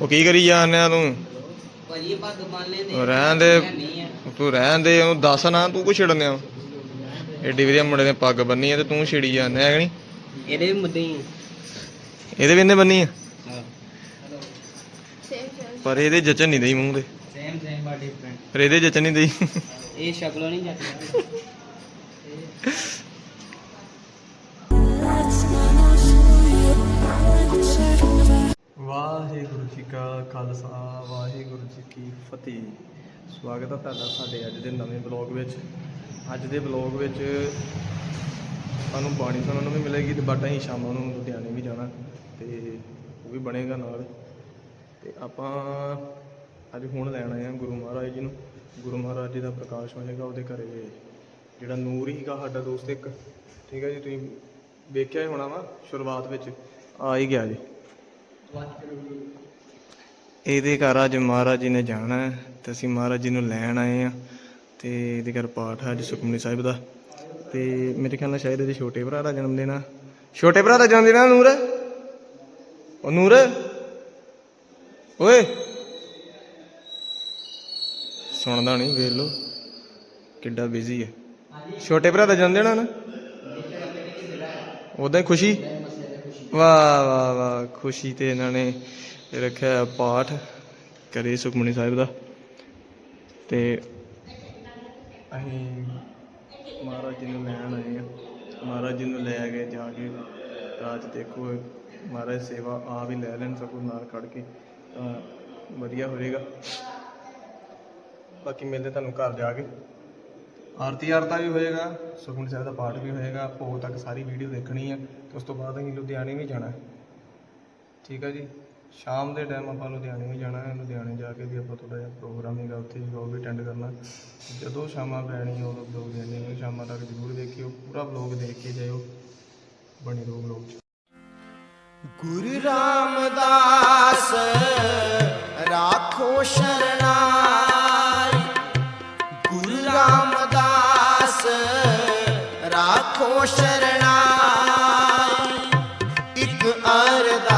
ਉਹ ਕੀ ਕਰੀ ਜਾਂਦਿਆ ਤੂੰ? ਭਾਜੀ ਇਹ ਪੱਗ ਬੰਨ ਲੈਂਦੇ ਉਹ ਰਹਿਣ ਦੇ ਨਹੀਂ ਆ ਤੂੰ ਰਹਿਣ ਦੇ ਉਹਨੂੰ ਦੱਸ ਨਾ ਤੂੰ ਕੁਛ ਛਿੜਨਿਆ ਏਡੀ ਵਧੀਆ ਮੁੰਡੇ ਨੇ ਪੱਗ ਬੰਨੀ ਆ ਤੇ ਤੂੰ ਛਿੜੀ ਜਾਂਦਾ ਹੈ ਕਿ ਨਹੀਂ? ਇਹਦੇ ਵੀ ਮੁੱਦੇ ਹੀ ਇਹਦੇ ਵੀ ਇਹਨੇ ਬੰਨੀ ਆ? ਪਰ ਇਹਦੇ ਜਚਨ ਨਹੀਂ ਦਈ ਮੂੰਹ ਦੇ। ਸੇਮ ਸੇਮ ਬਟ ਡਿਫਰੈਂਟ ਪਰ ਇਹਦੇ ਜਚਨ ਨਹੀਂ ਦਈ। ਇਹ ਸ਼ਕਲੋਂ ਨਹੀਂ ਜਾਂਦੀ ਖਾਲਸਾ ਵਾਹਿਗੁਰੂ ਜੀ ਕੀ ਫਤਿਹ। ਸਵਾਗਤ ਹੈ ਤੁਹਾਡਾ ਸਾਡੇ ਅੱਜ ਦੇ ਨਵੇਂ ਬਲੌਗ ਵਿੱਚ। ਅੱਜ ਦੇ ਬਲੌਗ ਵਿੱਚ ਤੁਹਾਨੂੰ ਬਾਣੀ ਸੁਣਨ ਨੂੰ ਵੀ ਮਿਲੇਗੀ ਤੇ ਬਟ ਅਸੀਂ ਸ਼ਾਮਾਂ ਨੂੰ ਲੁਧਿਆਣੇ ਵੀ ਜਾਣਾ ਤੇ ਉਹ ਵੀ ਬਣੇਗਾ ਨਾਲ। ਤੇ ਆਪਾਂ ਅੱਜ ਹੁਣ ਲੈਣ ਆਏ ਹਾਂ ਗੁਰੂ ਮਹਾਰਾਜ ਜੀ ਨੂੰ। ਗੁਰੂ ਮਹਾਰਾਜ ਜੀ ਦਾ ਪ੍ਰਕਾਸ਼ ਹੋਏਗਾ ਉਹਦੇ ਘਰੇ। ਜਿਹੜਾ ਨੂਰ ਹੀਗਾ ਸਾਡਾ ਦੋਸਤ ਇੱਕ। ਠੀਕ ਹੈ ਜੀ, ਤੁਸੀਂ ਵੇਖਿਆ ਹੀ ਹੋਣਾ ਵਾ ਸ਼ੁਰੂਆਤ ਵਿੱਚ। ਆ ਹੀ ਗਿਆ ਜੀ। ਇਹਦੇ ਘਰ ਅੱਜ ਮਹਾਰਾਜ ਜੀ ਨੇ ਜਾਣਾ ਹੈ ਤੇ ਅਸੀਂ ਮਹਾਰਾਜ ਜੀ ਨੂੰ ਲੈਣ ਆਏ ਆ ਤੇ ਇਹਦੇ ਘਰ ਪਾਠ ਹੈ ਅੱਜ ਸੁਖਮਨੀ ਸਾਹਿਬ ਦਾ। ਤੇ ਮੇਰੇ ਖਿਆਲ ਨਾਲ ਸ਼ਾਇਦ ਇਹਦੇ ਛੋਟੇ ਭਰਾ ਦਾ ਜਨਮ ਦਿਨ ਆ। ਛੋਟੇ ਭਰਾ ਦਾ ਜਨਮ ਦਿਨ ਆ ਨੂਰ? ਉਹ ਨੂਰ? ਓਏ! ਸੁਣਦਾ ਨਹੀਂ, ਵੇਖ ਲੋ ਕਿੱਡਾ ਬਿਜ਼ੀ ਹੈ। ਛੋਟੇ ਭਰਾ ਦਾ ਜਨਮ ਦਿਨ ਆ ਨਾ? ਉਦਾਂ ਹੀ ਖੁਸ਼ੀ? ਵਾਹ ਵਾਹ ਵਾਹ, ਖੁਸ਼ੀ ਤੇ ਇਹਨਾਂ ਨੇ ਰੱਖਿਆ ਪਾਠ ਕਰੇ ਸੁਖਮਨੀ ਸਾਹਿਬ ਦਾ। ਤੇ ਅਸੀਂ ਮਹਾਰਾਜ ਜੀ ਨੂੰ ਲੈਣ ਆਏ ਆ ਮਹਾਰਾਜ ਜੀ ਨੂੰ ਲੈ ਕੇ ਜਾ ਕੇ ਰਾਤ ਦੇਖੋ, ਮਹਾਰਾਜ ਸੇਵਾ ਆ ਵੀ ਲੈ ਲੈਣ ਸਗੋਂ ਨਾਲ ਖੜ ਕੇ, ਤਾਂ ਵਧੀਆ ਹੋਵੇਗਾ ਬਾਕੀ ਮਿਲਦੇ ਤੁਹਾਨੂੰ ਘਰ ਜਾ ਕੇ। ਆਰਤੀ ਆਰਤਾ ਵੀ ਹੋਏਗਾ, ਸੁਖਮਨੀ ਸਾਹਿਬ ਦਾ ਪਾਠ ਵੀ ਹੋਏਗਾ, ਭੋਗ ਤੱਕ ਸਾਰੀ ਵੀਡੀਓ ਦੇਖਣੀ ਹੈ ਤੇ ਉਸ ਤੋਂ ਬਾਅਦ ਅਸੀਂ ਲੁਧਿਆਣੇ ਵੀ ਜਾਣਾ। ਠੀਕ ਹੈ ਜੀ। ਸ਼ਾਮ ਦੇ ਟਾਈਮ ਆਪਾਂ ਲੁਧਿਆਣੇ ਵੀ ਜਾਣਾ ਹੈ, ਲੁਧਿਆਣੇ ਜਾ ਕੇ ਵੀ ਆਪਾਂ ਥੋੜਾ ਜਿਹਾ ਪ੍ਰੋਗਰਾਮ ਹੈਗਾ, ਉੱਥੇ ਵੀ ਉਹ ਵੀ ਅਟੈਂਡ ਕਰਨਾ। ਜਦੋਂ ਸ਼ਾਮਾਂ ਪੈਣੀ ਉਦੋਂ ਬਲੌਗ ਦੇਣੇ ਨੇ ਸ਼ਾਮਾਂ ਤੱਕ ਜ਼ਰੂਰ ਦੇਖਿਓ, ਪੂਰਾ ਬਲੌਗ ਦੇਖ ਕੇ ਜਾਇਓ। ਬਣੇ ਰਹੋ ਬਲੌਗ 'ਚ। ਗੁਰੂ ਰਾਮਦਾਸ, ਰਾਖੋ ਸ਼ਰਨਾਈ। ਗੁਰੂ ਰਾਮਦਾਸ, ਰਾਖੋ ਸ਼ਰਨਾਈ। ਇੱਕ ਅਰਦਾਸ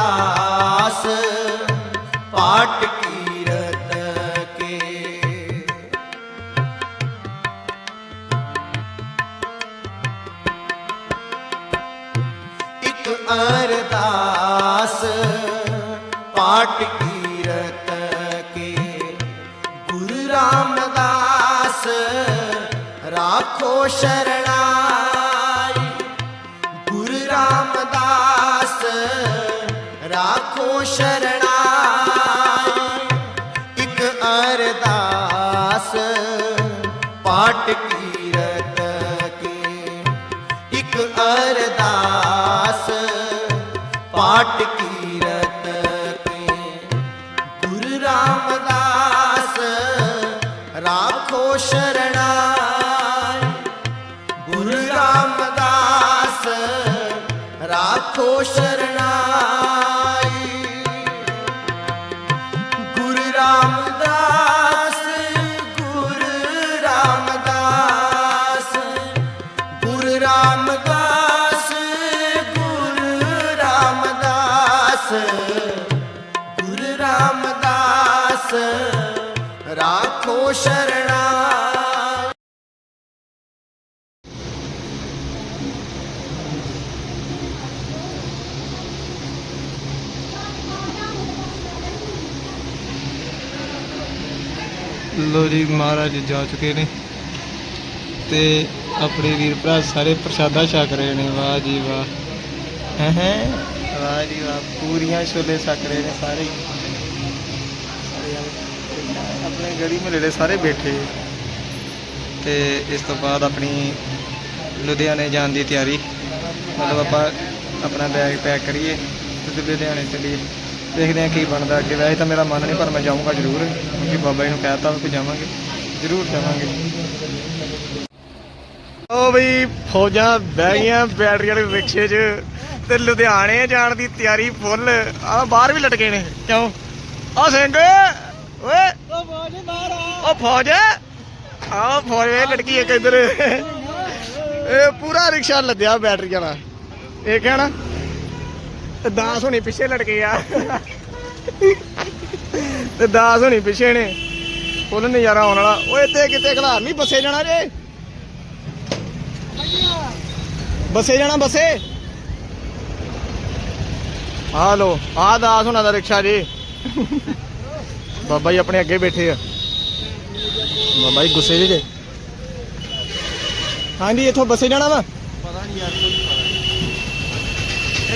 ਸ਼ਰਣਾਈ ਗੁਰੂ ਰਾਮਦਾਸ ਰਾਖੋ ਸ਼ਰਣਾਈ ਇੱਕ ਅਰਦਾਸ ਪਾਠ ਲੋ ਜੀ, ਮਹਾਰਾਜ ਜਾ ਚੁੱਕੇ ਨੇ ਤੇ ਆਪਣੇ ਵੀਰ ਭਰਾ ਸਾਰੇ ਪ੍ਰਸ਼ਾਦਾ ਛਕ ਰਹੇ ਨੇ। ਵਾਹ ਜੀ ਵਾਹ। ਹੈ ਹੈ? ਵਾਹ ਜੀ ਵਾਹ। ਪੂਰੀਆਂ ਛੋਲੇ ਛਕ ਰਹੇ ਨੇ ਸਾਰੇ। ਆਪਣੇ ਗੜੀ ਮਹੱਲੇ ਦੇ ਸਾਰੇ ਬੈਠੇ। ਤੇ ਇਸ ਤੋਂ ਬਾਅਦ ਆਪਣੀ ਲੁਧਿਆਣੇ ਜਾਣ ਦੀ ਤਿਆਰੀ। ਮਤਲਬ ਆਪਾਂ ਆਪਣਾ ਬੈਗ ਪੈਕ ਕਰੀਏ ਤੇ ਲੁਧਿਆਣੇ ਚੱਲੀਏ। ਦੇਖਦੇ ਹਾਂ ਕੀ ਬਣਦਾ ਅੱਗੇ। ਵੈਸੇ ਤਾਂ ਮੇਰਾ ਮਨ ਨਹੀਂ, ਪਰ ਮੈਂ ਜਾਊਂਗਾ ਜ਼ਰੂਰ। ਕਿਉਂਕਿ ਬਾਬਾ ਜੀ ਨੂੰ ਕਹਿਤਾ ਕਿ ਜਾਵਾਂਗੇ। ਜ਼ਰੂਰ ਜਾਵਾਂਗੇ। ਓ ਬਈ, ਫੌਜਾਂ ਬਹਿ ਗਈਆਂ ਬੈਟਰੀ ਵਾਲੇ ਰਿਕਸ਼ੇ 'ਚ ਤੇ ਲੁਧਿਆਣੇ ਜਾਣ ਦੀ ਤਿਆਰੀ ਫੁੱਲ। ਆ ਬਾਹਰ ਵੀ ਲਟਕੇ ਨੇ। ਕਿਉਂ? ਆ ਸਿੰਘ, ਓਏ। ਉਹ ਬਾਜ ਮਾਰਾ ਓ ਫੌਜ ਆ ਫੌਜ ਵੇ ਲੜਕੀ ਇੱਕ ਇੱਧਰ। ਇਹ ਪੂਰਾ ਰਿਕਸ਼ਾ ਲੱਦਿਆ ਬੈਟਰੀ ਵਾਲਾ। ਇਹ ਕਹਿਣਾ। ਤੇ ਦਾਸ ਹੋਣੀ ਪਿੱਛੇ ਲੜਕੇ ਆ। ਤੇ ਦਾਸ ਹੋਣੀ ਪਿੱਛੇ ਨੇ। ਫੁੱਲ ਨਜ਼ਾਰਾ ਆਉਣ ਵਾਲਾ। ਓਏ ਤੇ ਕਿਤੇ ਖਲਾਰ ਨਹੀਂ, ਬੱਸੇ ਜਾਣਾ ਜੇ। ਬੱਸੇ ਜਾਣਾ, ਬੱਸੇ। ਆ ਲੋ ਆ ਦਾਸ ਹੋਣਾ ਦਾ ਰਿਕਸ਼ਾ ਜੀ। ਬਾਬਾ ਜੀ ਆਪਣੇ ਅੱਗੇ ਬੈਠੇ ਆ। ਬਾਬਾ ਜੀ ਗੁੱਸੇ ਜਿਹੇ ਹਾਂਜੀ, ਇੱਥੋਂ ਬੱਸੇ ਜਾਣਾ ਵਾ? ਪਤਾ ਨਹੀਂ ਯਾਰ, ਕੋਈ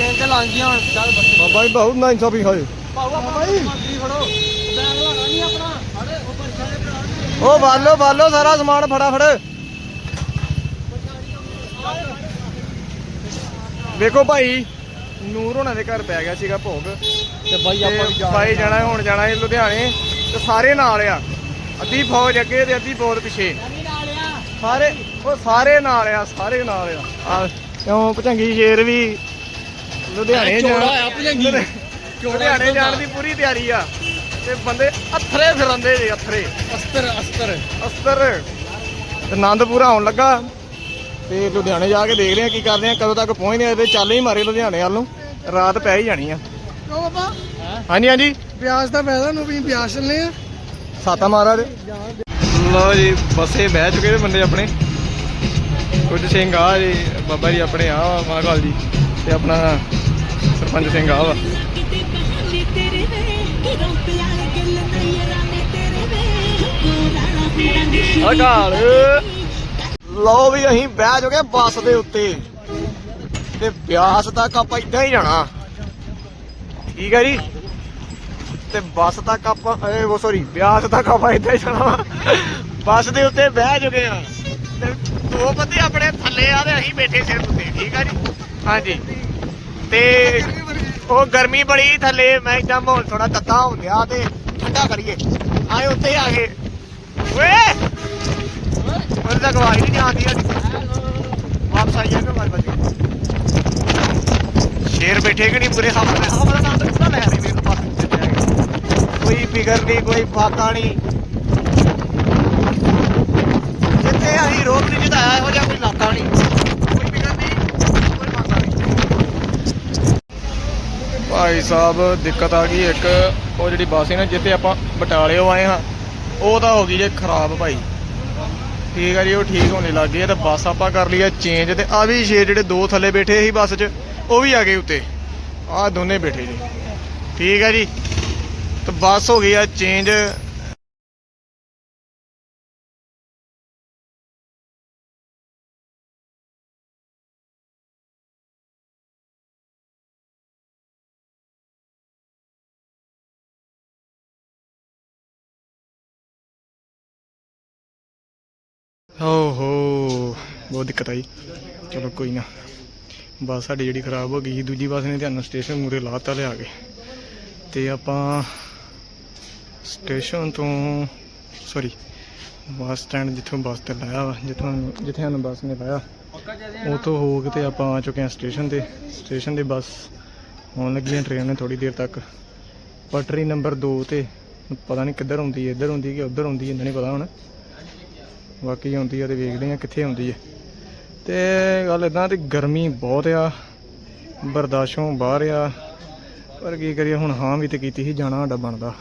ਟ੍ਰੇਨ ਤੇ ਲੰਘ ਗਿਆ ਹੁਣ। ਚੱਲ ਬੱਸੇ ਬਾਬਾ ਜੀ ਬਹੁਤ ਨਾ ਇਨਸਾਫੀ ਹੋਏ ਪਾਉ ਆਪਾਂ ਮੰਤਰੀ ਫੜੋ। ਬੈਗ ਲਗਾ ਨਹੀਂ ਆਪਣਾ। ਅਰੇ ਉਹ ਪਰਚਾ ਦੇ ਭਰਾ ਉਹ ਵਾਲੋ ਵਾਲੋ ਸਾਰਾ ਸਮਾਨ ਫਟਾਫਟ ਵੇਖੋ ਭਾਈ ਨੂਰ ਹੋਣਾ ਦੇ ਘਰ ਪੈ ਗਿਆ ਸੀਗਾ ਭੋਗ। ਤੇ ਬਾਈ ਤੇ ਬਾਈ ਜਾਣਾ। ਹੁਣ ਜਾਣਾ ਹੈ ਲੁਧਿਆਣੇ। ਤੇ ਸਾਰੇ ਨਾਲ ਆ। ਅੱਧੀ ਫੌਜ ਅੱਗੇ ਤੇ ਅੱਧੀ ਫੌਜ ਪਿੱਛੇ। ਸਾਰੇ ਉਹ ਸਾਰੇ ਨਾਲ ਆ ਸਾਰੇ ਨਾਲ ਆ। ਆ ਕਿਉਂ ਭਚੰਗੀ ਸ਼ੇਰ ਵੀ ਲੁਧਿਆਣੇ ਚੌੜਾ ਜਾਣ- ਆ ਭੁਜੰਗੀ। ਲੁਧਿਆਣੇ ਜਾਣ ਦੀ ਪੂਰੀ ਤਿਆਰੀ ਆ। ਤੇ ਬੰਦੇ ਅਥਰੇ ਫਿਰੰਦੇ ਜੇ ਅਥਰੇ। ਅਸਤਰ ਅਸਤਰ। ਅਸਤਰ। ਤੇ ਆਨੰਦ ਪੂਰਾ ਆਉਣ ਲੱਗਾ। ਤੇ ਲੁਧਿਆਣੇ ਜਾ ਕੇ ਦੇਖਦੇ ਆ ਕੀ ਕਰਦੇ ਆ। ਕਦੋਂ ਤੱਕ ਪਹੁੰਚਦੇ ਆ ਤੇ ਚੱਲ ਹੀ ਮਾਰੇ ਲੁਧਿਆਣੇ ਵੱਲ ਨੂੰ। ਰਾਤ ਪੈ ਹੀ ਜਾਣੀ ਆ। ਕੋ ਬਾਬਾ? ਹਾਂਜੀ ਹਾਂਜੀ। ਵਿਆਜ ਦਾ ਫਾਇਦਾ ਨੂੰ ਵੀ ਵਿਆਜ ਚੱਲੇ ਆ। ਸਾਤਾ ਮਹਾਰਾਜ। ਲੋ ਜੀ ਬੱਸੇ ਬਹਿ ਚੁੱਕੇ ਨੇ ਬੰਦੇ ਆਪਣੇ। ਕੁਝ ਸਿੰਘ ਆ ਜੀ ਬਾਬਾ ਜੀ ਆਪਣੇ ਆ ਮਹਾਕਾਲ ਜੀ। ਤੇ ਆਪਣਾ ਸਰਪੰਚ ਸਿੰਘ ਆ ਵਾ। ਅਕਾਲ ਲੋ ਵੀ ਅਸੀਂ ਬਹਿ ਚੁੱਕੇ ਬੱਸ ਦੇ ਉੱਤੇ। ਤੇ ਬਿਆਸ ਤੱਕ ਆਪਾਂ ਇਦਾਂ ਹੀ ਜਾਣਾ। ਠੀਕ ਹੈ ਜੀ? ਤੇ ਬੱਸ ਤੱਕ ਆਪਾਂ ਏ ਉਹ ਸੌਰੀ ਬਿਆਸ ਤੱਕ ਆਪਾਂ ਇਦਾਂ ਹੀ ਜਾਣਾ। ਬੱਸ ਦੇ ਉੱਤੇ ਬਹਿ ਚੁੱਕੇ ਆ। ਤੇ ਦੋ ਬੰਦੇ ਆਪਣੇ ਥੱਲੇ ਆ ਤੇ ਅਸੀਂ ਬੈਠੇ ਸਿਰ ਉੱਤੇ। ਠੀਕ ਆ ਜੀ? ਹਾਂਜੀ। ਤੇ ਉਹ ਗਰਮੀ ਬੜੀ ਥੱਲੇ, ਮੈਂ ਇਦਾਂ ਮਾਹੌਲ ਥੋੜਾ ਤੱਤਾ ਹੋ ਗਿਆ ਤੇ ਠੰਡਾ ਕਰੀਏ। ਆਏ ਉੱਤੇ ਆ ਗਏ ਓਏ! ਉਹਦੇ ਤੱਕ ਆਵਾਜ਼ ਨਹੀਂ ਆਉਂਦੀ ਵਾਪਸ ਆਈ ਜਾਂਦੇ ਆਵਾਜ਼ ਬੱਜੀ ਸ਼ੇਰ ਬੈਠੇ ਕਿ ਨਹੀਂ ਪੂਰੇ ਸਾਹਮਣੇ? ਆਹ ਵਾਲਾ ਪੂਰਾ ਲੈ ਰਹੀ ਮੇਰੇ ਪਾਸ ਕੋਈ ਫਿਕਰ ਨਹੀਂ, ਕੋਈ ਫਾਕਾ ਨਹੀਂ। ਜਿੱਥੇ ਅਸੀਂ ਰੋਕ ਨਹੀਂ ਜਿਤਾਇਆ, ਇਹੋ ਜਿਹਾ ਕੋਈ ਇਲਾਕਾ ਨਹੀਂ ਕੋਈ ਫਿਕਰ ਨਹੀਂ ਕੋਈ ਫਾਕਾ ਨਹੀਂ ਭਾਈ ਸਾਹਿਬ, ਦਿੱਕਤ ਆ ਗਈ ਇੱਕ, ਉਹ ਜਿਹੜੀ ਬੱਸ ਹੈ ਨਾ, ਜਿੱਥੇ ਆਪਾਂ ਬਟਾਲਿਓ ਆਏ ਹਾਂ, ਉਹ ਤਾਂ ਹੋ ਗਈ ਜੇ ਖਰਾਬ ਭਾਈ। ਠੀਕ ਆ ਜੀ, ਉਹ ਠੀਕ ਹੋਣੇ ਲੱਗ ਗਈ ਆ, ਤੇ ਬੱਸ ਆਪਾਂ ਕਰ ਲਈ ਆ ਚੇਂਜ ਤੇ ਆ ਵੀ ਛੇ ਜਿਹੜੇ ਦੋ ਥੱਲੇ ਬੈਠੇ ਸੀ ਬੱਸ 'ਚ, ਉਹ ਵੀ ਆ ਗਏ ਉੱਤੇ। ਆ ਦੋਨੇ ਬੈਠੇ ਜੀ। ਠੀਕ ਆ ਜੀ, ਤੇ ਬੱਸ ਹੋ ਗਈ ਆ ਚੇਂਜ ਓਹੋ ਬਹੁਤ ਦਿੱਕਤ ਆਈ। ਚਲੋ ਕੋਈ ਨਾ ਬੱਸ ਸਾਡੀ ਜਿਹੜੀ ਖਰਾਬ ਹੋ ਗਈ ਸੀ, ਦੂਜੀ ਬੱਸ ਨੇ ਤੁਹਾਨੂੰ ਸਟੇਸ਼ਨ ਮੂਰੇ ਲਾਤਾ ਲਿਆ ਕੇ। ਤੇ ਆਪਾਂ ਸਟੇਸ਼ਨ ਤੋਂ ਸੌਰੀ ਬੱਸ ਸਟੈਂਡ ਜਿੱਥੋਂ ਬੱਸ ਤੇ ਲਾਇਆ ਵਾ ਜਿੱਥੋਂ ਜਿੱਥੇ ਸਾਨੂੰ ਬੱਸ ਨੇ ਲਾਇਆ। ਉਤੋਂ ਹੋ ਕੇ ਤੇ ਆਪਾਂ ਆ ਚੁੱਕੇ ਹਾਂ ਸਟੇਸ਼ਨ ਤੇ। ਸਟੇਸ਼ਨ ਦੀ ਬੱਸ ਆਉਣ ਲੱਗੀ ਹੈ ਟ੍ਰੇਨ ਨੇ ਥੋੜੀ ਦੇਰ ਤੱਕ। ਪਟਰੀ ਨੰਬਰ 2 ਤੇ ਪਤਾ ਨਹੀਂ ਕਿੱਧਰ ਹੁੰਦੀ ਹੈ ਇੱਧਰ ਹੁੰਦੀ ਕਿ ਉੱਧਰ ਹੁੰਦੀ ਇਹਨਾਂ ਇੰਨਾ ਨਹੀਂ ਪਤਾ ਹੁਣ। ਬਾਕੀ ਆਉਂਦੀ ਆ ਤੇ ਵੇਖਦੇ ਆ ਕਿੱਥੇ ਆਉਂਦੀ ਹੈ ਤੇ ਗੱਲ ਇਦਾਂ ਤੇ ਗਰਮੀ ਬਹੁਤ ਆ ਬਰਦਾਸ਼ਤੋਂ ਬਾਹਰ ਆ ਪਰ ਕੀ ਕਰੀਏ ਹੁਣ ਹਾਂ ਵੀ ਤੇ ਕੀਤੀ ਸੀ ਜਾਣਾ ਸਾਡਾ ਬਣਦਾ।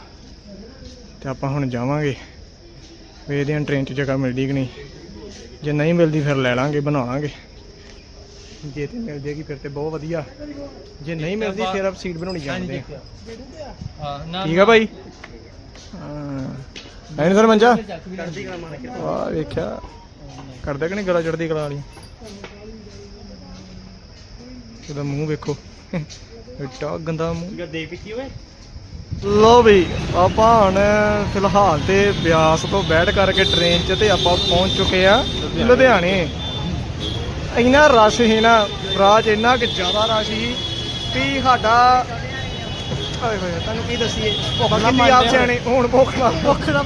ਤੇ ਆਪਾਂ ਹੁਣ ਜਾਵਾਂਗੇ। ਵੇਖਦੇ ਹਾਂ ਟ੍ਰੇਨ 'ਚ ਜਗ੍ਹਾ ਮਿਲਦੀ ਕਿ ਨਹੀਂ। ਜੇ ਨਹੀਂ ਮਿਲਦੀ ਫਿਰ ਲੈ ਲਾਂਗੇ ਬਣਾ ਲਾਂਗੇ ਜੇ ਤੇ ਮਿਲ ਜੇਗੀ ਫਿਰ ਤੇ ਬਹੁਤ ਵਧੀਆ। ਜੇ ਨਹੀਂ ਮਿਲਦੀ ਫਿਰ ਆਪ ਸੀਟ ਬਣਾਉਣੀ ਜਾਣਦੇ ਆ। ਹਾਂ ਠੀਕ ਆ ਭਾਈ ਹਾਂ। ਐਨ ਸਰ ਮੰਜਾ? ਵਾਹ ਵੇਖਿਆ। ਕਰਦਾ ਕਿ ਨਹੀਂ ਗਲਾ ਚੜਦੀ ਕਲਾ ਵਾਲੀ? ਉਹਦਾ ਮੂੰਹ ਵੇਖੋ ਇੱਟਾ ਗੰਦਾ ਮੂੰਹ। ਦੇਖ ਪਿੱਛੇ ਓਏ ਲੋ ਵੀ ਆਪਾਂ ਹੁਣ ਫਿਲਹਾਲ ਤੇ ਬਿਆਸ ਤੋਂ ਬੈਠ ਕਰਕੇ ਟ੍ਰੇਨ 'ਚ ਤੇ ਆਪਾਂ ਪਹੁੰਚ ਚੁੱਕੇ ਆ ਲੁਧਿਆਣੇ। ਇੰਨਾ ਰਸ਼ ਸੀ ਨਾ ਰਾਜ ਇੰਨਾ ਕਿ ਜ਼ਿਆਦਾ ਰਸ਼ ਸੀ ਵੀ ਸਾਡਾ ਓਏ ਹੋਏ ਤੁਹਾਨੂੰ ਕੀ ਦਸੀਏ? ਭੁੱਖ ਕਿੰਨੀ ਆਪ ਸਿਆਣੇ ਹੁਣ ਭੁੱਖ ਨਾ ਭੁੱਖ ਨਾ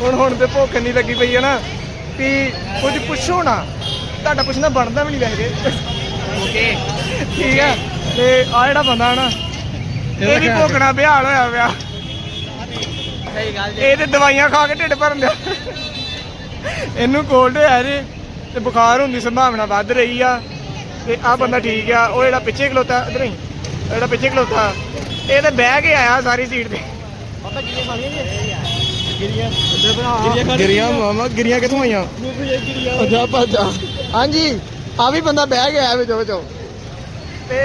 ਹੁਣ ਹੁਣ ਤੇ ਭੁੱਖ ਨਹੀਂ ਲੱਗੀ ਪਈ ਹੈ ਨਾ ਵੀ ਕੁਝ ਪੁੱਛੋ ਨਾ ਤੁਹਾਡਾ ਪੁੱਛਣਾ ਬਣਦਾ ਵੀ ਨਹੀਂ ਵੈਸੇ। ਓਕੇ। ਠੀਕ ਹੈ ਤੇ ਆ ਜਿਹੜਾ ਬੰਦਾ ਨਾ ਇਹ ਵੀ ਭੁੱਖਣਾ ਬਿਹਾਲ ਹੋਇਆ ਪਿਆ। ਸਹੀ ਗੱਲ ਇਹ ਤੇ ਦਵਾਈਆਂ ਖਾ ਕੇ ਢਿੱਡ ਭਰਨ ਦਿਆ ਇਹਨੂੰ ਕੋਲਡ ਹੋਇਆ ਜੇ ਤੇ ਬੁਖਾਰ ਹੋਣ ਦੀ ਸੰਭਾਵਨਾ ਵੱਧ ਰਹੀ ਆ। ਤੇ ਆ ਬੰਦਾ ਠੀਕ ਆ ਉਹ ਜਿਹੜਾ ਪਿੱਛੇ ਖਲੋਤਾ ਇਧਰ ਹੀ ਉਹ ਜਿਹੜਾ ਪਿੱਛੇ ਖਲੋਤਾ ਇਹ ਤੇ ਬਹਿ ਕੇ ਆਇਆ ਸਾਰੀ ਸੀਟ ਤੇ। ਪਤਾ ਕੀ ਖਾਣੀਆਂ ਜੀ? ਗਿਰੀਆਂ ਤੇ ਬਣਾ। ਗਿਰੀਆਂ ਮਾਮਾ ਗਿਰੀਆਂ ਕਿੱਥੋਂ ਆਈਆਂ? ਗਿਰੀਆਂ। ਜਾ। ਭੱਜਾ ਹਾਂਜੀ ਆ ਵੀ ਬੰਦਾ ਬਹਿ ਗਿਆ ਵਿੱਚੋਂ ਵਿੱਚੋਂ ਤੇ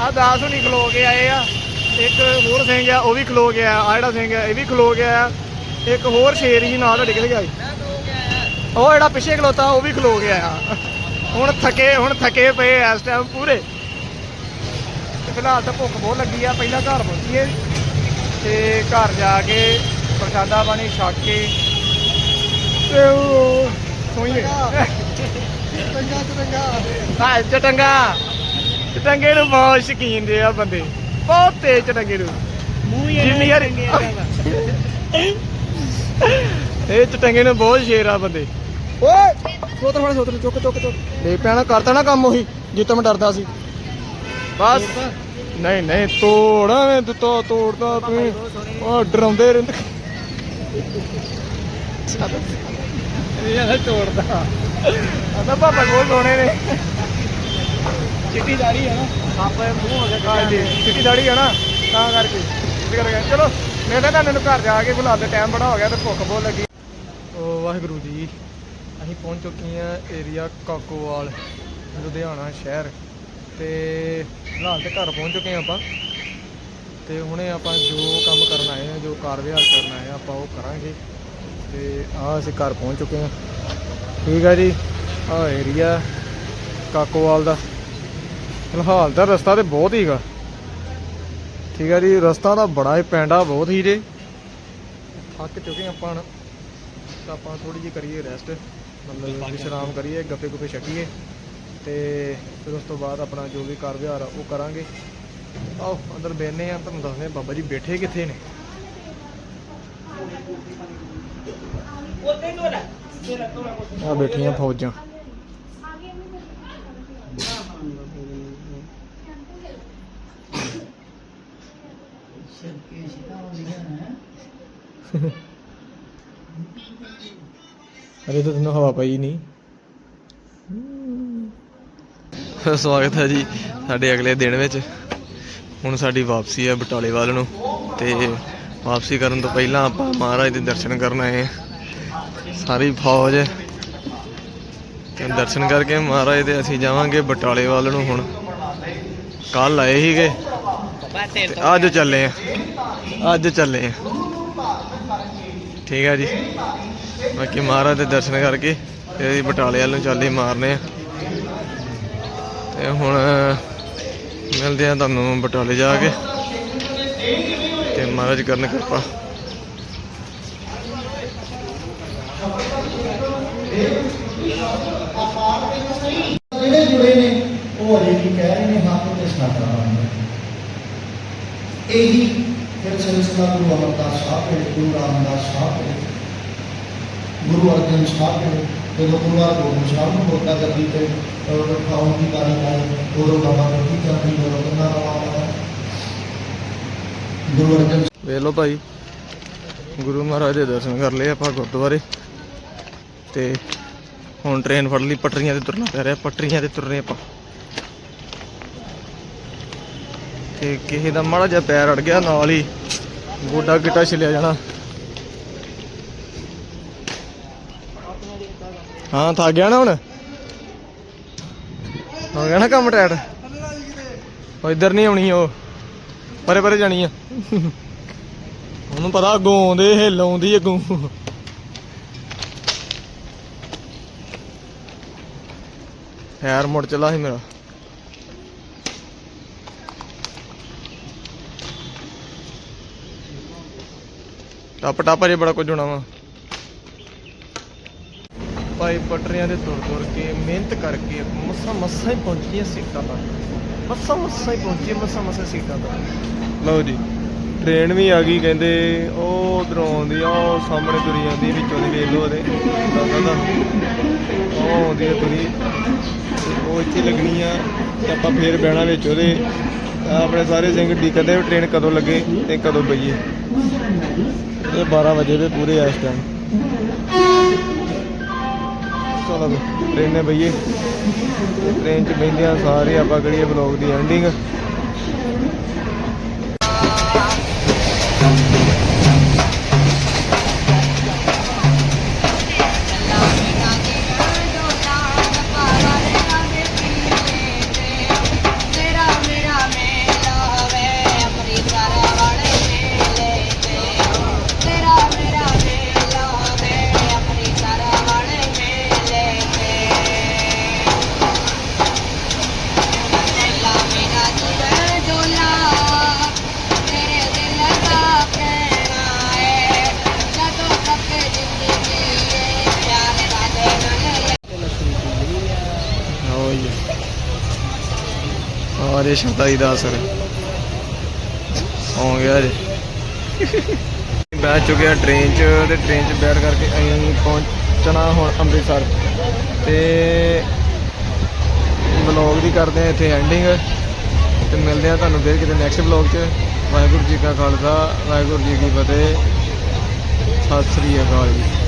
ਆ ਦਾਸ ਹੁਣੀ ਖਲੋ ਕੇ ਆਏ ਆ। ਇੱਕ ਹੋਰ ਸਿੰਘ ਆ ਉਹ ਵੀ ਖਲੋ ਗਿਆ ਆ ਜਿਹੜਾ ਸਿੰਘ ਆ ਇਹ ਵੀ ਖਲੋ ਗਿਆ ਇੱਕ ਹੋਰ ਸ਼ੇਰ ਹੀ ਨਾਲ ਤੁਹਾਡੇ ਕਿੱਥੇ ਗਿਆ ਸੀ? ਉਹ ਜਿਹੜਾ ਪਿੱਛੇ ਖਲੋਤਾ ਉਹ ਵੀ ਖਲੋ ਗਿਆ ਆ ਹੁਣ ਥਕੇ ਹੁਣ ਥਕੇ ਪਏ ਇਸ ਟਾਈਮ ਪੂਰੇ। ਫਿਲਹਾਲ ਤਾਂ ਭੁੱਖ ਬਹੁਤ ਲੱਗੀ ਆ ਪਹਿਲਾਂ ਘਰ ਪਹੁੰਚੀਏ ਤੇ ਘਰ ਜਾ ਕੇ ਪ੍ਰਸ਼ਾਦਾ ਪਾਣੀ ਛਕ ਕੇ ਤੇ ਉਹ ਸੋਈਏ। ਚੰਗਾ ਚੰਗਾ ਹਾਂ ਚਟੰਗਾ। ਚਟੰਗੇ ਨੂੰ ਬਹੁਤ ਸ਼ਕੀਨ ਦੇ ਆ ਬੰਦੇ। ਬਹੁਤ ਤੇਜ਼ ਚਟੰਗੇ ਨੂੰ। ਮੂੰਹ ਹੀ ਜਿੰਨੀ ਯਾਰ ਇਹ ਚਟੰਗੇ ਨੂੰ ਬਹੁਤ ਸ਼ੇਰ ਆ ਬੰਦੇ। ਓਏ ਸੋਤਰ ਫੜ ਸੋਤਰ ਚੁੱਕ ਚੁੱਕ ਚੁੱਕ। ਦੇ ਪੈਣਾ ਕਰਤਾ ਨਾ ਕੰਮ ਉਹੀ ਜਿੱਤੋਂ ਮੈਂ ਡਰਦਾ ਸੀ। ਬਸ। ਨਹੀਂ ਨਹੀਂ ਤੋੜਾ ਮੈਂ ਤੂੰ ਤੋੜਦਾ ਤੂੰ ਉਹ ਡਰਾਉਂਦੇ ਰਹਿੰਦੇ। ਇਹ ਤੋੜਦਾ। ਆਂਦਾ ਪਾਪਾ ਕੋਲ ਸੋਨੇ ਨੇ। ਚਿੱਟੀ ਦਾੜੀ ਹੈ ਨਾ ਆਪੇ ਮੂੰਹ ਹੋ ਗਿਆ ਹਾਂਜੀ ਚਿੱਟੀ ਦਾੜੀ ਹੈ ਨਾ ਤਾਂ ਕਰਕੇ। ਇਸ ਕਰਕੇ ਚਲੋ ਮੈਂ ਕਹਿੰਦਾ ਇਹਨਾਂ ਨੂੰ ਘਰ ਜਾ ਕੇ ਤੇ ਟਾਈਮ ਬੜਾ ਹੋ ਗਿਆ ਤੇ ਭੁੱਖ ਬਹੁਤ ਲੱਗੀ। ਓ ਵਾਹਿਗੁਰੂ ਜੀ ਅਸੀਂ ਪਹੁੰਚ ਚੁੱਕੇ ਹਾਂ ਏਰੀਆ ਕਾਕੋਵਾਲ ਲੁਧਿਆਣਾ ਸ਼ਹਿਰ। ਤੇ ਫਿਲਹਾਲ ਤੇ ਘਰ ਪਹੁੰਚ ਚੁੱਕੇ ਹਾਂ ਆਪਾਂ। ਤੇ ਹੁਣੇ ਆਪਾਂ ਜੋ ਕੰਮ ਕਰਨ ਆਏ ਹਾਂ ਜੋ ਕਾਰ ਵਿਹਾਰ ਕਰਨ ਆਏ ਹਾਂ ਆਪਾਂ ਉਹ ਕਰਾਂਗੇ। ਤੇ ਆ ਅਸੀਂ ਘਰ ਪਹੁੰਚ ਚੁੱਕੇ ਹਾਂ। ਠੀਕ ਆ ਜੀ ਆ ਏਰੀਆ ਕਾਕੋਵਾਲ ਦਾ। ਫਿਲਹਾਲ ਤਾਂ ਰਸਤਾ ਤੇ ਬਹੁਤ ਹੀਗਾ ਠੀਕ ਹੈ ਜੀ ਰਸਤਾ ਤਾਂ ਬੜਾ ਹੀ ਪੈਂਡਾ ਬਹੁਤ ਹੀ ਜੇ। ਥੱਕ ਚੁੱਕੇ ਆਪਾਂ ਤਾਂ ਆਪਾਂ ਥੋੜੀ ਜਿਹੀ ਕਰੀਏ ਰੈਸਟ ਮਤਲਬ ਵਿਸ਼ਰਾਮ ਕਰੀਏ ਗੱਪੇ ਗੁੱਪੇ ਛਕੀਏ। ਤੇ ਫਿਰ ਉਸ ਤੋਂ ਬਾਅਦ ਆਪਣਾ ਜੋ ਵੀ ਕਾਰ ਵਿਹਾਰ ਆ, ਉਹ ਕਰਾਂਗੇ। ਆਓ, ਅੰਦਰ ਬੈਠਨੇ ਆ ਤੁਹਾਨੂੰ ਦੱਸਦੇ ਆ ਬਾਬਾ ਜੀ ਬੈਠੇ ਕਿੱਥੇ ਨੇ? ਆ ਬੈਠੀਆਂ ਫੌਜਾਂ। ਅਰੇ ਤਾਂ ਤੈਨੂੰ ਹਵਾ ਪਈ ਨਹੀਂ ਸਵਾਗਤ ਹੈ ਜੀ ਸਾਡੇ ਅਗਲੇ ਦਿਨ ਵਿੱਚ। ਹੁਣ ਸਾਡੀ ਵਾਪਸੀ ਹੈ ਬਟਾਲੇ ਵੱਲ ਨੂੰ ਤੇ ਵਾਪਸੀ ਕਰਨ ਤੋਂ ਪਹਿਲਾਂ ਆਪਾਂ ਮਹਾਰਾਜ ਦੇ ਦਰਸ਼ਨ ਕਰਨ ਆਏ ਹਾਂ। ਸਾਰੀ ਫੌਜ ਤੇ ਦਰਸ਼ਨ ਕਰਕੇ ਮਹਾਰਾਜ ਦੇ ਅਸੀਂ ਜਾਵਾਂਗੇ ਬਟਾਲੇ ਵੱਲ ਨੂੰ ਹੁਣ। ਕੱਲ ਆਏ ਸੀਗੇ ਤੇ ਅੱਜ ਚੱਲੇ ਆ ਅੱਜ ਚੱਲੇ ਆ ਠੀਕ ਹੈ ਜੀ। ਬਾਕੀ ਮਹਾਰਾਜ ਦੇ ਦਰਸ਼ਨ ਕਰਕੇ ਤੇ ਅਸੀਂ ਬਟਾਲੇ ਵੱਲ ਨੂੰ ਚੱਲੇ ਮਾਰਨੇ ਆ ਤੇ ਹੁਣ ਮਿਲਦੇ ਆ ਤੁਹਾਨੂੰ ਬਟਾਲੇ ਜਾ ਕੇ। ਤੇ ਮਹਾਰਾਜ ਕਰਨ ਕਿਰਪਾ। ਜਿਹੜੇ ਜੁੜੇ ਨੇ, ਉਹ ਅਜੇ ਵੀ ਕਹਿ ਰਹੇ ਨੇ ਹੱਥ ਤੇ ਸਾਡਾ ਨਾਮ ਇਹੀ ਫਿਰ ਸਿਲਸਿਲਾ ਗੁਰੂ ਅਮਰਦਾਸ ਸਾਹਿਬ ਦੇ, ਗੁਰੂ ਰਾਮਦਾਸ ਸਾਹਿਬ ਦੇ, ਗੁਰੂ ਅਰਜਨ ਸਾਹਿਬ ਦੇ ਜਦੋਂ ਗੁਰੂ ਹਰਗੋਬਿੰਦ ਸਾਹਿਬ ਨੂੰ ਮੋਟਾ ਗੱਦੀ ਤੇ ਰਖਾਉਣ ਦੀ ਗੱਲ ਆਈ ਉਦੋਂ ਬਾਬਾ ਗੱਦੀ ਜਾਂਦੀ ਉਦੋਂ ਕੰਨਾ ਰਵਾਨਾ ਗੁਰੂ ਅਰਜਨ ਵੇਖ ਲਓ ਭਾਈ, ਗੁਰੂ ਮਹਾਰਾਜ ਦੇ ਦਰਸ਼ਨ ਕਰ ਲਏ ਆਪਾਂ ਗੁਰਦੁਆਰੇ। ਤੇ ਹੁਣ ਟ੍ਰੇਨ ਫੜ ਲਈ, ਪਟਰੀਆਂ ਤੇ ਤੁਰਨਾ ਪੈ ਰਿਹਾ, ਪਟਰੀਆਂ ਤੇ ਤੁਰ ਰਹੇ ਆਪਾਂ। ਤੇ ਕਿਸੇ ਦਾ ਮਾੜਾ ਜਿਹਾ ਪੈਰ ਅੜ ਗਿਆ, ਨਾਲ ਹੀ ਗੋਡਾ ਗਿੱਟਾ ਛਿਲਿਆ ਜਾਣਾ। ਹਾਂ, ਥੱਕ ਗਿਆ ਨਾ ਹੁਣ? ਹੋ ਗਿਆ ਨਾ ਕੰਮ ਟੈਟ ਉਹ ਇੱਧਰ ਨਹੀਂ ਆਉਣੀ ਉਹ। ਪਰੇ ਪਰੇ ਜਾਣੀ ਆ। ਉਹਨੂੰ ਪਤਾ ਅੱਗੋਂ ਆਉਂਦੇ, ਹਿੱਲ ਆਉਂਦੀ ਅੱਗੋਂ। ਪੈਰ ਮੁੜ ਚਲਾ ਸੀ ਮੇਰਾ। ਟੱਪ ਟੱਪ ਜੇ ਬੜਾ ਕੁਝ ਹੋਣਾ ਵਾ। ਭਾਈ ਪਟਰੀਆਂ ਦੇ ਤੁਰ ਤੁਰ ਕੇ ਮਿਹਨਤ ਕਰਕੇ ਮੱਸਾ ਮੱਸਾ ਹੀ ਪਹੁੰਚੀਆਂ ਸੀਟਾਂ ਤੱਕ। ਮੱਸਾ ਮੱਸਾ ਹੀ ਪਹੁੰਚੀ ਮੱਸਾ ਮੱਸਾ ਸੀਟਾਂ ਤੱਕ। ਲਓ ਜੀ ਟ੍ਰੇਨ ਵੀ ਆ ਗਈ ਕਹਿੰਦੇ, ਉਹ ਉਧਰੋਂ ਆਉਂਦੀ ਆ, ਉਹ ਸਾਹਮਣੇ ਤੁਰੀ ਜਾਂਦੀ ਵਿੱਚੋਂ ਦੀ ਵੇਖ ਲਓ ਉਹਦੇ। ਦੱਸਦਾ ਤਾਂ ਉਹ ਆਉਂਦੀ ਆ ਤੁਰੀ। ਉਹ ਇੱਥੇ ਲੱਗਣੀ ਆ ਤੇ ਆਪਾਂ ਫੇਰ ਬਹਿਣਾ ਵਿੱਚ ਉਹਦੇ। ਆਪਣੇ ਸਾਰੇ ਸਿੰਘ ਡੀਕਦੇ ਵੀ ਟ੍ਰੇਨ ਕਦੋਂ ਲੱਗੇ ਤੇ ਕਦੋਂ ਪਈਏ ਇਹ 12 ਵਜੇ ਦੇ ਪੂਰੇ ਆ ਇਸ ਟਾਈਮ ਚਲੋ ਵੀ ਟ੍ਰੇਨੇ ਬਈਏ। ਟ੍ਰੇਨ 'ਚ ਬਹਿੰਦਿਆਂ ਸਾਰੇ ਆਪਾਂ ਕਰੀਏ ਬਲੌਗ ਦੀ ਐਂਡਿੰਗ ਔਰ ਸ਼ਬਦਾਈ ਦਾ ਅਸਰ। ਹੋ ਗਿਆ ਜੀ ਬੈਠ ਚੁੱਕੇ ਆ ਟ੍ਰੇਨ 'ਚ ਤੇ ਟ੍ਰੇਨ 'ਚ ਬੈਠ ਕਰਕੇ ਅਸੀਂ ਪਹੁੰਚਣਾ ਹੁਣ ਅੰਮ੍ਰਿਤਸਰ। ਤੇ ਵਲੌਗ ਦੀ ਕਰਦੇ ਆ ਇੱਥੇ ਐਂਡਿੰਗ ਤੇ ਮਿਲਦੇ ਆ ਤੁਹਾਨੂੰ ਫਿਰ ਕਿਤੇ ਨੈਕਸਟ ਵਲੌਗ 'ਚ। ਵਾਹਿਗੁਰੂ ਜੀ ਕਾ ਖਾਲਸਾ, ਵਾਹਿਗੁਰੂ ਜੀ ਕੀ ਫਤਿਹ। ਸਤਿ ਸ੍ਰੀ ਅਕਾਲ ਜੀ।